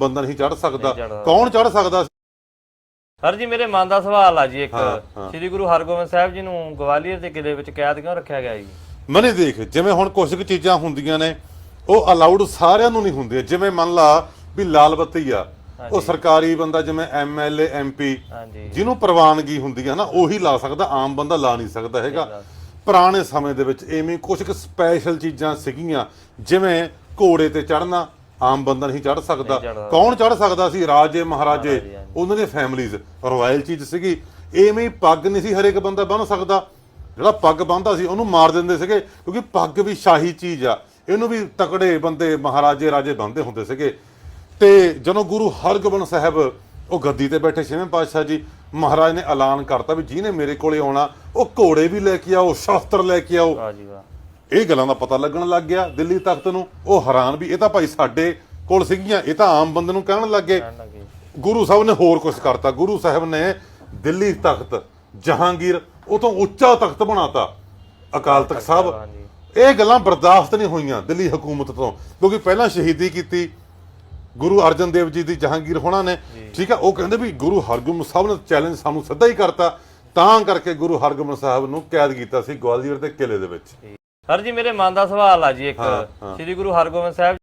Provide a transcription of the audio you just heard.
ਬੰਦਾ ਨਹੀਂ ਚੜ ਸਕਦਾ। ਨਹੀਂ ਕੌਣ ਚੜ ਸਕਦਾ ਸੀ? ਸਰ ਜੀ ਮੇਰੇ ਮਨ ਦਾ ਸਵਾਲ ਆ ਜੀ ਇੱਕ। ਹਾਂ, ਹਾਂ। ਸ੍ਰੀ ਗੁਰੂ ਹਰਗੋਬਿੰਦ ਸਾਹਿਬ ਜੀ ਨੂੰ ਗਵਾਲੀਅਰ ਦੇ ਕਿਲੇ ਵਿੱਚ ਕੈਦ ਕਿਉਂ ਰੱਖਿਆ ਗਿਆ ਜੀ? ਮਨੇ ਦੇਖ ਜਿਵੇਂ ਹੁਣ ਕੁਝ ਕੁ ਚੀਜ਼ਾਂ ਹੁੰਦੀਆਂ ਨੇ ਉਹ ਅਲਾਉਡ ਸਾਰਿਆਂ ਨੂੰ ਨਹੀਂ ਹੁੰਦੀਆਂ। ਜਿਵੇਂ ਮੰਨ ਲਾ ਵੀ ਲਾਲ ਬੱਤੀ ਆ ਉਹ ਸਰਕਾਰੀ ਬੰਦਾ ਜਿਵੇਂ ਐਮਐਲਏ ਐਮਪੀ ਹਾਂਜੀ। ਜਿਹਨੂੰ ਪ੍ਰਵਾਨਗੀ ਹੁੰਦੀ ਹੈ ਨਾ ਉਹੀ ਲਾ ਸਕਦਾ। ਆਮ ਬੰਦਾ ਲਾ ਨਹੀਂ ਸਕਦਾ ਹੈਗਾ। ਪੁਰਾਣੇ ਸਮੇਂ ਦੇ ਵਿੱਚ ਐਵੇਂ ਕੁਝ ਕੁ ਸਪੈਸ਼ਲ ਚੀਜ਼ਾਂ ਸੀਗੀਆਂ ਜਿਵੇਂ ਘੋੜੇ ਤੇ ਚੜਨਾ ਆਮ ਬੰਦਾ ਨਹੀਂ ਚੜ ਸਕਦਾ। ਨਹੀਂ ਚੜ੍ਹ ਕੌਣ ਚੜ ਸਕਦਾ ਸੀ? ਰਾਜੇ ਮਹਾਰਾਜੇ ਮਹਾਰਾਜੇ, ਹਾਂਜੀ। ਉਹਨਾਂ ਦੀਆਂ ਫੈਮਲੀਆਂ ਰਾਇਲ ਚੀਜ਼ ਸੀਗੀ। ਐਵੇਂ ਹੀ ਪੱਗ ਨਹੀਂ ਸੀ ਹਰੇਕ ਬੰਦਾ ਬੰਨ ਸਕਦਾ। ਜਿਹੜਾ ਪੱਗ ਬੰਨਦਾ ਸੀ ਉਹਨੂੰ ਮਾਰ ਦਿੰਦੇ ਸੀਗੇ ਕਿਉਂਕਿ ਪੱਗ ਵੀ ਸ਼ਾਹੀ ਚੀਜ਼ ਆ। ਇਹਨੂੰ ਵੀ ਤਕੜੇ ਬੰਦੇ ਮਹਾਰਾਜੇ ਰਾਜੇ ਬੰਨਦੇ ਹੁੰਦੇ ਸੀਗੇ। ਤੇ ਜਦੋਂ ਗੁਰੂ ਹਰਗੋਬਿੰਦ ਸਾਹਿਬ ਉਹ ਗੱਦੀ ਤੇ ਬੈਠੇ ਛੇਵੇਂ ਪਾਤਸ਼ਾਹ ਜੀ ਮਹਾਰਾਜ ਨੇ ਐਲਾਨ ਕਰਤਾ ਵੀ ਜਿਹਨੇ ਮੇਰੇ ਕੋਲੇ ਆਉਣਾ ਉਹ ਘੋੜੇ ਵੀ ਲੈ ਕੇ ਆਓ ਸ਼ਸਤਰ ਲੈ ਕੇ ਆਓ। ਵਾਹ ਜੀ ਵਾਹ। ਇਹ ਗੱਲਾਂ ਦਾ ਪਤਾ ਲੱਗਣ ਲੱਗ ਗਿਆ ਦਿੱਲੀ ਤਖਤ ਨੂੰ। ਉਹ ਹੈਰਾਨ ਵੀ ਇਹ ਤਾਂ ਭਾਈ ਸਾਡੇ ਕੋਲ ਸੀਗੀਆਂ ਇਹ ਤਾਂ ਆਮ ਬੰਦੇ ਨੂੰ ਕਹਿਣ ਲੱਗੇ ਗੁਰੂ ਸਾਹਿਬ ਨੇ ਹੋਰ ਕੁਝ ਕਰਤਾ। ਗੁਰੂ ਸਾਹਿਬ ਨੇ ਦਿੱਲੀ ਤਖਤ ਜਹਾਂਗੀਰ ਉਹ ਤੋਂ ਉੱਚਾ ਤਖਤ ਬਣਾਤਾ। ਅਕਾਲ ਤਖਤ ਸਾਹਿਬ ਇਹ ਗੱਲਾਂ ਬਰਦਾਸ਼ਤ ਨਹੀਂ ਹੋਈਆਂ ਦਿੱਲੀ ਹਕੂਮਤ ਤੋਂ। ਕਿਉਂਕਿ ਪਹਿਲਾਂ ਸ਼ਹੀਦੀ ਕੀਤੀ ਗੁਰੂ ਅਰਜਨ ਦੇਵ ਜੀ ਦੀ ਜਹਾਂਗੀਰ ਹੋਣਾ ਨੇ। ਠੀਕ ਆ ਉਹ ਕਹਿੰਦੇ ਵੀ ਗੁਰੂ ਹਰਗੋਬਿੰਦ ਸਾਹਿਬ ਨੇ ਚੈਲੰਜ ਸਾਨੂੰ ਸਿੱਧਾ ਹੀ ਕਰਤਾ। ਤਾਂ ਕਰਕੇ ਗੁਰੂ ਹਰਗੋਬਿੰਦ ਸਾਹਿਬ ਨੂੰ ਕੈਦ ਕੀਤਾ ਸੀ ਗਵਾਲੀਅਰ ਦੇ ਕਿਲੇ ਦੇ ਵਿੱਚ। ਸਰ ਜੀ ਮੇਰੇ ਮਨ ਦਾ ਸਵਾਲ ਆ ਜੀ ਇੱਕ ਹਾਂ, ਹਾਂ। ਸ੍ਰੀ ਗੁਰੂ ਹਰਗੋਬਿੰਦ ਸਾਹਿਬ